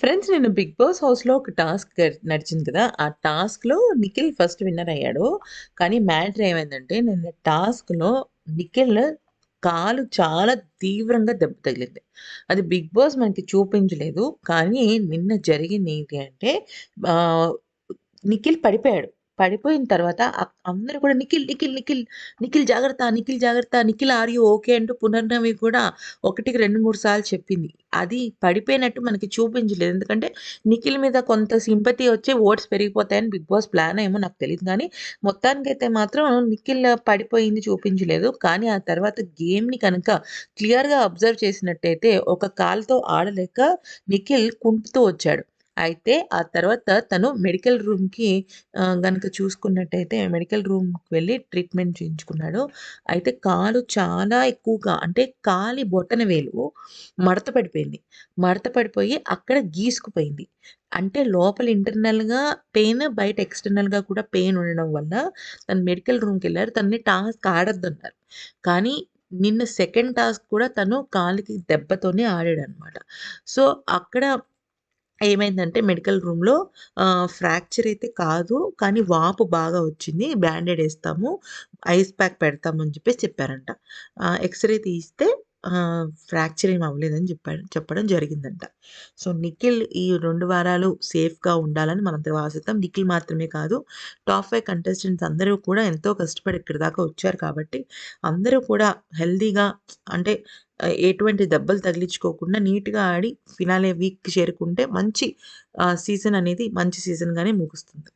Friends నేను 'big boss' హౌస్‌లో ఒక టాస్క్ నడిచింది కదా! ఆ టాస్క్‌లో నిఖిల్ ఫస్ట్ విన్నర్ అయ్యాడు. కానీ మ్యాటర్ ఏమైందంటే నేను టాస్క్‌లో నిఖిల్ కాలు చాలా తీవ్రంగా దెబ్బ తగిలింది. అది 'బిగ్ బాస్' మనకి చూపించలేదు. కానీ నిన్న జరిగింది ఏంటి అంటే నిఖిల్ పడిపోయాడు. పడిపోయిన తర్వాత అందరూ కూడా నిఖిల్, నిఖిల్, నిఖిల్, నిఖిల్ జాగ్రత్త, నిఖిల్ జాగ్రత్త, నిఖిల్ ఆర్ యూ ఓకే అంటూ పునర్నవి కూడా ఒకటికి 2, 3 సార్లు చెప్పింది. అది పడిపోయినట్టు మనకి చూపించలేదు. ఎందుకంటే నిఖిల్ మీద కొంత సింపతి వచ్చి ఓట్స్ పెరిగిపోతాయని 'బిగ్ బాస్' ప్లాన్ ఏమో నాకు తెలియదు కానీ మొత్తానికి మొత్తానికైతే మాత్రం నిఖిల్ పడిపోయింది చూపించలేదు. కానీ ఆ తర్వాత గేమ్‌ని కనుక క్లియర్‌గా అబ్జర్వ్ చేసినట్టయితే ఒక కాల్తో ఆడలేక నిఖిల్ కుంటుతూ వచ్చాడు. అయితే ఆ తర్వాత తను మెడికల్ రూమ్‌కి కనుక చూసుకున్నట్టయితే మెడికల్ రూమ్‌కి వెళ్ళి ట్రీట్మెంట్ చేయించుకున్నాడు. అయితే కాలు చాలా ఎక్కువగా అంటే కాలి బొటన వేలు మడత పడిపోయింది. మడత పడిపోయి అక్కడ గీసుకుపోయింది. అంటే లోపల ఇంటర్నల్‌గా పెయిన్, బయట ఎక్స్‌టర్నల్‌గా కూడా పెయిన్ ఉండడం వల్ల తను మెడికల్ రూమ్కి వెళ్ళారు తనని టాస్క్ ఆడొద్దన్నారు. కానీ నిన్న సెకండ్ టాస్క్ కూడా తను కాలికి దెబ్బతోనే ఆడాడు అనమాట సో, అక్కడ ఏమైందంటే మెడికల్ రూమ్‌లో ఫ్రాక్చర్ అయితే కాదు. కానీ వాపు బాగా వచ్చింది. బ్యాండేడ్ వేస్తాము ఐస్ ప్యాక్ పెడతాము అని చెప్పేసి చెప్పారంట. ఎక్స్‌రే తీస్తే ఫ్రాక్చర్ ఏం అవ్వలేదని చెప్పాడు చెప్పడం జరిగిందంట. సో, నిఖిల్ ఈ రెండు వారాలు సేఫ్‌గా ఉండాలని మనందరం ఆశిద్దాం. నిఖిల్ మాత్రమే కాదు టాప్ ఫైవ్ కంటెస్టెంట్స్ అందరూ కూడా ఎంతో కష్టపడి ఇక్కడి దాకా వచ్చారు కాబట్టి అందరూ కూడా హెల్దీగా అంటే ఎటువంటి దెబ్బలు తగిలించుకోకుండా నీట్‌గా ఆడి ఫినాలే వీక్ చేరుకుంటే మంచి సీజన్ అనేది మంచి సీజన్‌గానే ముగుస్తుంది.